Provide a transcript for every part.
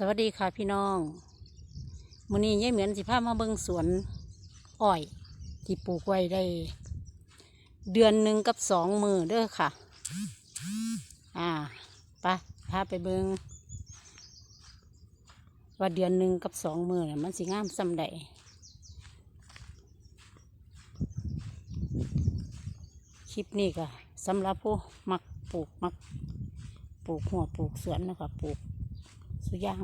สวัสดีค่ะพี่น้องมื้อนี้ยายเหมือนสิพามาเบิ่งสวนอ้อย ที่ปลูกไว้ได้ เดือนหนึ่งกับสองมือเด้อค่ะ อ่าไปพาไปเบิงว่าเดือนหนึ่งกับสองมือน่ะมันสิงามสำใดคลิปนี้ก็สำหรับผู้มักปลูกมัก ปลูกหัวปลูกสวนนะคะปลูก สุยาง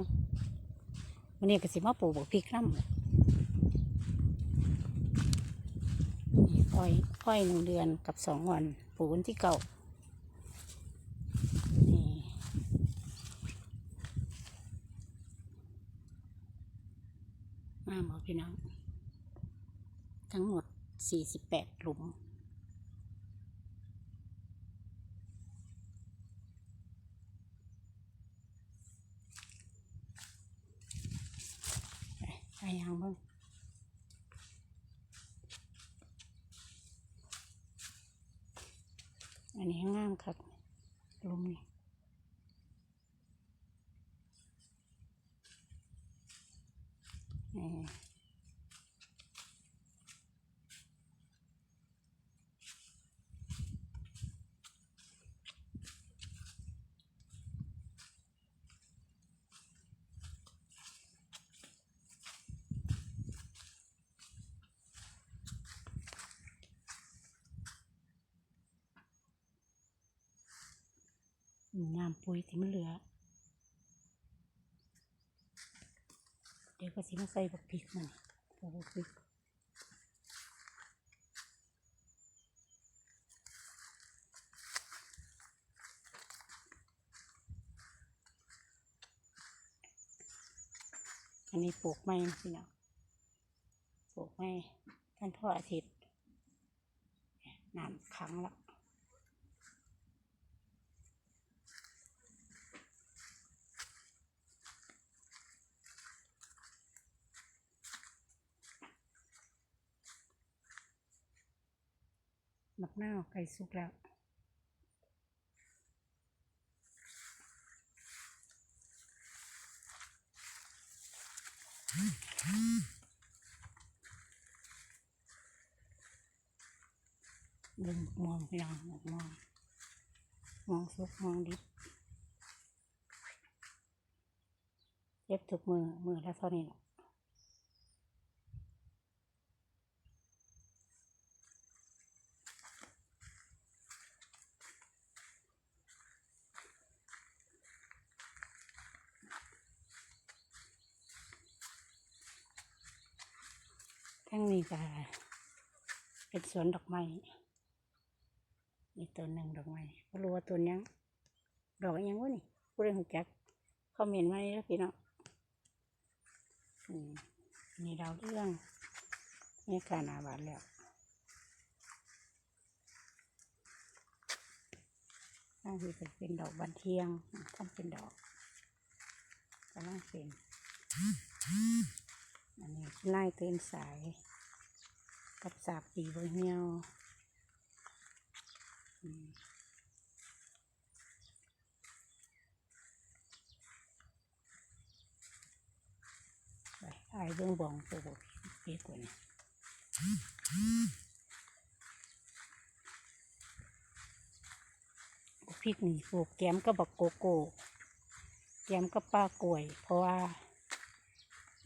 วันนี้ก็สิมาปลูกบักพริกน้ำนี่อ้อยอ้อยหนึ่งเดือนกับสองวันปลูกวันที่เก่านี่าหมอพี่น้อง ทั้งหมดสี่สิบแปดหลุม ไปยังบ้างอันนี้งามครับลุมนี่นี่ น้ำปุ๋ยที่มันเหลือ เดี๋ยวก็สิมาใส่บักพริกมันปลูกบักพริกอันนี้ปลูกไม้พี่น้องปลูกไม้ท่านพ่ออาทิตย์น้ำขังและ หมักหน้าไก่สุกแล้วเบิ่งมองพี่น้องมองมองสุกมองดิบเย็บทุกมือมือและเท่านี้แหละ ทั้งนี้ก็เป็นสวนดอกไม้นี่ต้นหนึ่งดอกไม้ก็รู้ว่าต้นหยังดอกยังวะนี่ผู้ใดหูจักคอมเมนต์มาเลยนะพี่น้องอืมนี่ดาเรื่องนี่การอาบานแล้วตั้งที่จะเป็นดอกบันเทียงทำเป็นดอกกำลังเป็น อันนี้ไล่เตือนสาย กับสาบปีบเหี่ยวไปไอ้เบื้องบองตัวบเปียกกว่านี้พริกนี่ปลูกแกมกับบักโกโก้แกมกับปลากล้วย เพราะว่า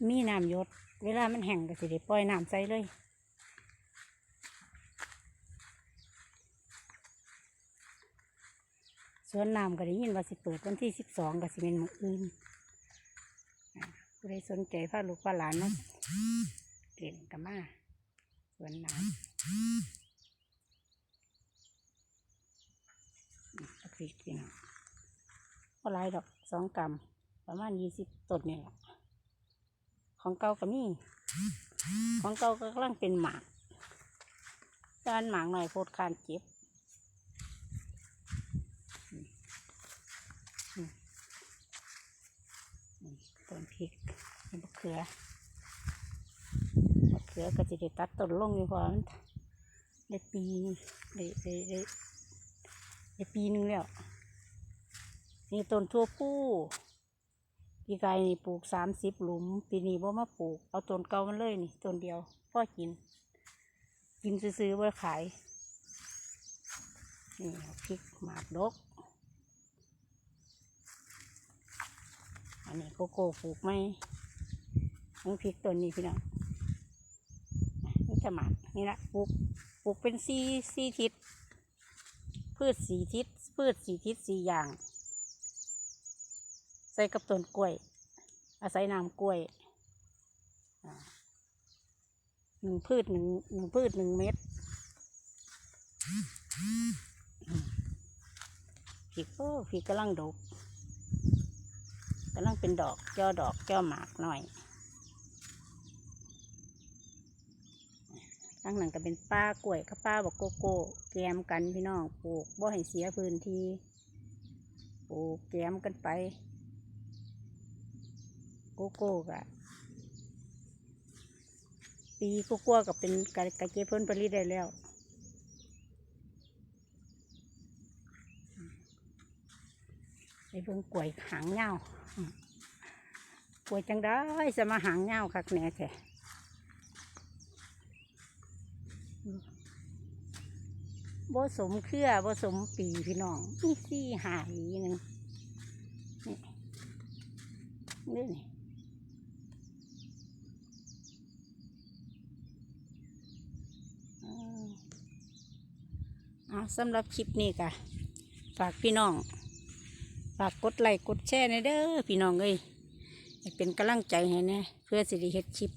มีน้ำยศเวลามันแห้งก็สิได้ปล่อยน้ำใส่เลย สวนน้ำก็ได้ยินว่าสิเปิดวันที่สิบสองก็สิเป็นมืออื่นผู้ใดสนใจพาลูกพาหลานนะเก่งกันมาสวนน้ำอืมตะพริกพี่น้องก็ลายดอกสองกรัมประมาณยี่สิบต้นนี่แหละ ของเก่าก็มีของเก่าก็กำลังเป็นหมากจานหมากหน่อยโพดคานเจ็บอืมอืมอืมต้นพริกมะเขือมะเขือก็จะได้ตัดต้นลงอยู่พราะมันได้ปีได้ได้ได้ได้ปีหนึงแล้วนี่ต้นทั่วผู้ ปีกายนี่ปลูกสามสิบหลุม ปีนี้บ่มาปลูก เอาต้นเก่ามันเลยนี่ต้นเดียวพ่อกิน กินซื้อๆไว้ขาย นี่พริกหมากดก อันนี้โกโก้ปลูกไหมทั้งพริกต้นนี้พี่น้องนี่จะหมากนี่ละปลูกปลูกเป็นสี่สี่ทิศพืชสีทิศพืชสีทิศสีอย่าง ส่กับต้นกล้วย อาศัยน้ำกล้วยหนึ่งพืชหนึ่งหนึ่งพืชหนึ่งเม็ดอืมพริกโอ้พริกำลังดกกำลังเป็นดอกแก้วดอกแก้วหมากหน่อยข้างหลังก็เป็นป้ากล้วยกับป้าบอกโกโก้แกมกันพี่น้องปลูกบ่ให้เสียพื้นที่ปลูกแกมกันไป โกโก้กะปีกกลัวๆกับเป็นกะกะเก็บผลผลิตได้แล้วไอ้เบิ่งกล้วยหางเงาวอืมกล้วยจังได้สมาหางเงาคักแหน่แท้บ่สมเครือบ่สมปีพี่น้องนี่สี่หาหวีหนึ่งนี่นี่นี่อ่า เอาสำหรับคลิปนี้กะฝากพี่น้อง ฝากกดไลค์กดแชร์ในอยเด้อพี่น้องเอ้ยเป็นกำลังใจให้แนะเพื่อสิริเฮ็ดคลิป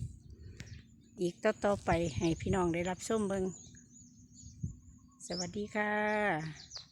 อีกต่อๆไปให้พี่น้องได้รับชมเบิงสวัสดีค่ะ